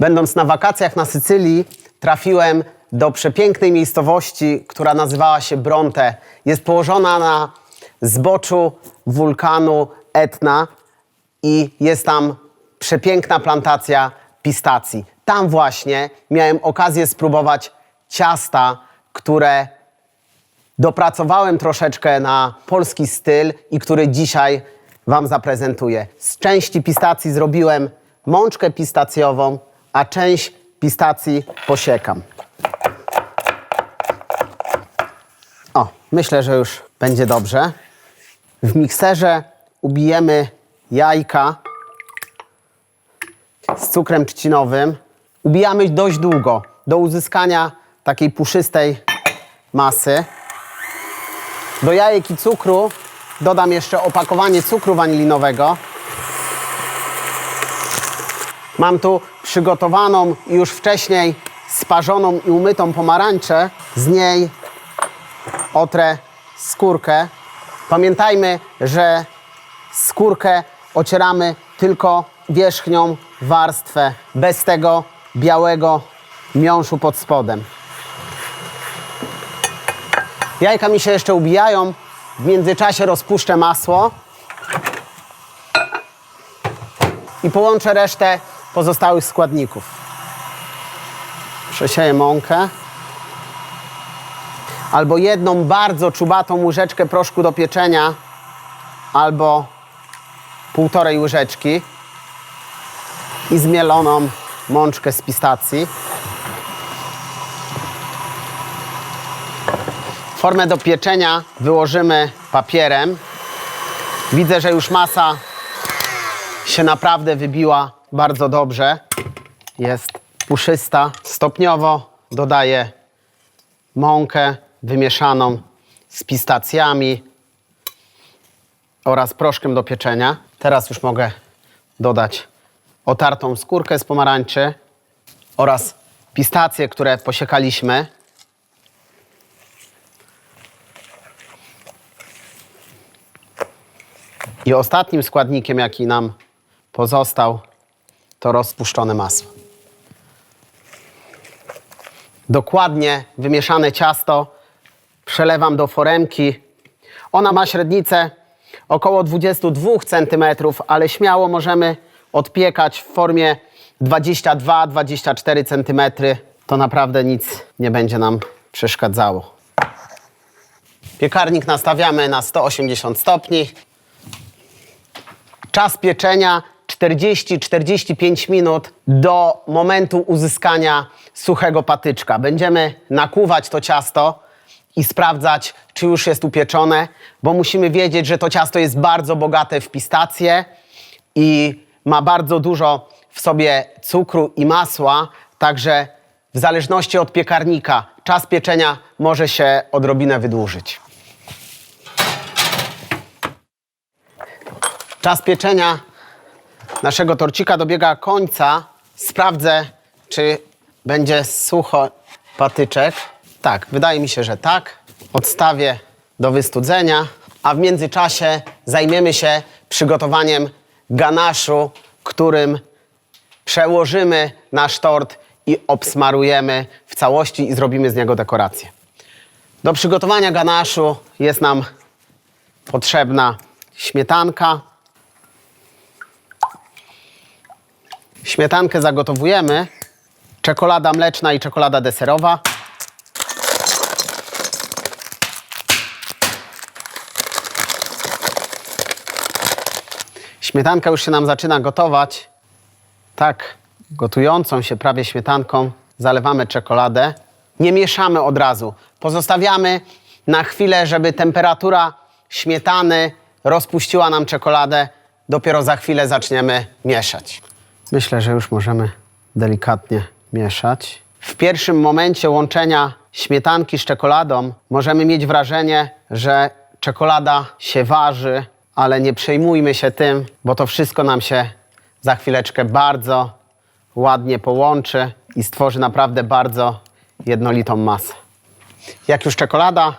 Będąc na wakacjach na Sycylii, trafiłem do przepięknej miejscowości, która nazywała się Bronte. Jest położona na zboczu wulkanu Etna i jest tam przepiękna plantacja pistacji. Tam właśnie miałem okazję spróbować ciasta, które dopracowałem troszeczkę na polski styl i który dzisiaj Wam zaprezentuję. Z części pistacji zrobiłem mączkę pistacjową, a część pistacji posiekam. O, myślę, że już będzie dobrze. W mikserze ubijemy jajka z cukrem trzcinowym. Ubijamy dość długo, do uzyskania takiej puszystej masy. Do jajek i cukru dodam jeszcze opakowanie cukru wanilinowego. Mam tu przygotowaną już wcześniej sparzoną i umytą pomarańczę. Z niej otrę skórkę. Pamiętajmy, że skórkę ocieramy tylko wierzchnią warstwę, bez tego białego miąższu pod spodem. Jajka mi się jeszcze ubijają. W międzyczasie rozpuszczę masło i połączę resztę pozostałych składników. Przesieję mąkę. Albo jedną bardzo czubatą łyżeczkę proszku do pieczenia, albo półtorej łyżeczki i zmieloną mączkę z pistacji. Formę do pieczenia wyłożymy papierem. Widzę, że już masa się naprawdę wybiła bardzo dobrze. Jest puszysta. Stopniowo dodaję mąkę wymieszaną z pistacjami oraz proszkiem do pieczenia. Teraz już mogę dodać otartą skórkę z pomarańczy oraz pistacje, które posiekaliśmy. I ostatnim składnikiem, jaki nam pozostał, to rozpuszczone masło. Dokładnie wymieszane ciasto przelewam do foremki. Ona ma średnicę około 22 cm, ale śmiało możemy odpiekać w formie 22-24 cm. To naprawdę nic nie będzie nam przeszkadzało. Piekarnik nastawiamy na 180 stopni. Czas pieczenia 40-45 minut do momentu uzyskania suchego patyczka. Będziemy nakłuwać to ciasto i sprawdzać, czy już jest upieczone, bo musimy wiedzieć, że to ciasto jest bardzo bogate w pistacje i ma bardzo dużo w sobie cukru i masła, także w zależności od piekarnika czas pieczenia może się odrobinę wydłużyć. Czas pieczenia naszego torcika dobiega końca. Sprawdzę, czy będzie sucho patyczek. Tak, wydaje mi się, że tak. Odstawię do wystudzenia, a w międzyczasie zajmiemy się przygotowaniem ganaszu, którym przełożymy nasz tort i obsmarujemy w całości i zrobimy z niego dekorację. Do przygotowania ganaszu jest nam potrzebna śmietanka. Śmietankę zagotowujemy. Czekolada mleczna i czekolada deserowa. Śmietanka już się nam zaczyna gotować. Tak, gotującą się prawie śmietanką zalewamy czekoladę. Nie mieszamy od razu. Pozostawiamy na chwilę, żeby temperatura śmietany rozpuściła nam czekoladę. Dopiero za chwilę zaczniemy mieszać. Myślę, że już możemy delikatnie mieszać. W pierwszym momencie łączenia śmietanki z czekoladą możemy mieć wrażenie, że czekolada się waży, ale nie przejmujmy się tym, bo to wszystko nam się za chwileczkę bardzo ładnie połączy i stworzy naprawdę bardzo jednolitą masę. Jak już czekolada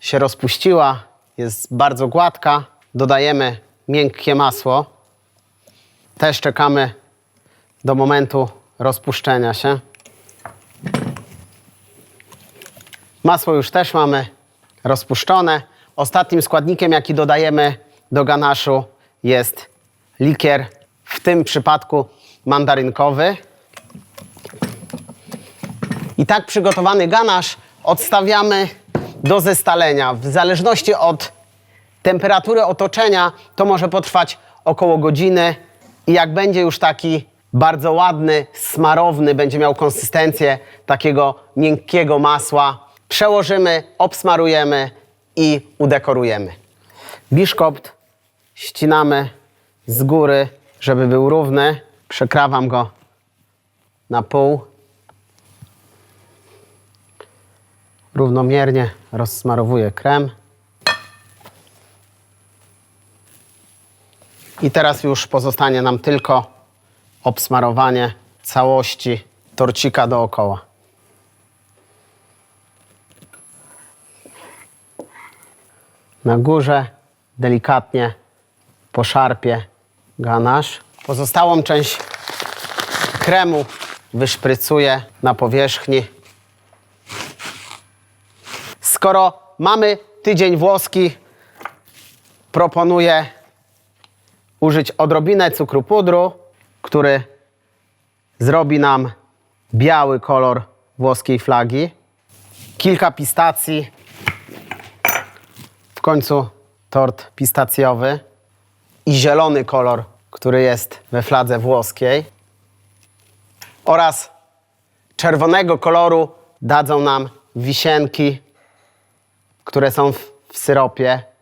się rozpuściła, jest bardzo gładka, dodajemy miękkie masło. Też czekamy do momentu rozpuszczenia się. Masło już też mamy rozpuszczone. Ostatnim składnikiem, jaki dodajemy do ganaszu jest likier, w tym przypadku mandarynkowy. I tak przygotowany ganasz odstawiamy do zestalenia. W zależności od temperatury otoczenia to może potrwać około godziny i jak będzie już taki bardzo ładny, smarowny, będzie miał konsystencję takiego miękkiego masła, przełożymy, obsmarujemy i udekorujemy. Biszkopt ścinamy z góry, żeby był równy. Przekrawam go na pół. Równomiernie rozsmarowuję krem. I teraz już pozostanie nam tylko obsmarowanie całości torcika dookoła. Na górze delikatnie poszarpię ganasz. Pozostałą część kremu wyszprycuję na powierzchni. Skoro mamy tydzień włoski, proponuję użyć odrobinę cukru pudru, który zrobi nam biały kolor włoskiej flagi. Kilka pistacji. W końcu tort pistacjowy i zielony kolor, który jest we fladze włoskiej. Oraz czerwonego koloru dadzą nam wisienki, które są w, w syropie.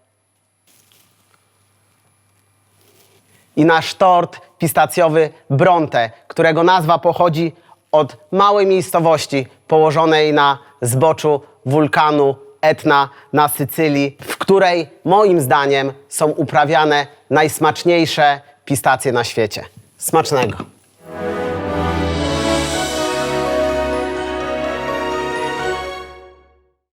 i nasz tort pistacjowy Bronte, którego nazwa pochodzi od małej miejscowości położonej na zboczu wulkanu Etna na Sycylii, w której moim zdaniem są uprawiane najsmaczniejsze pistacje na świecie. Smacznego!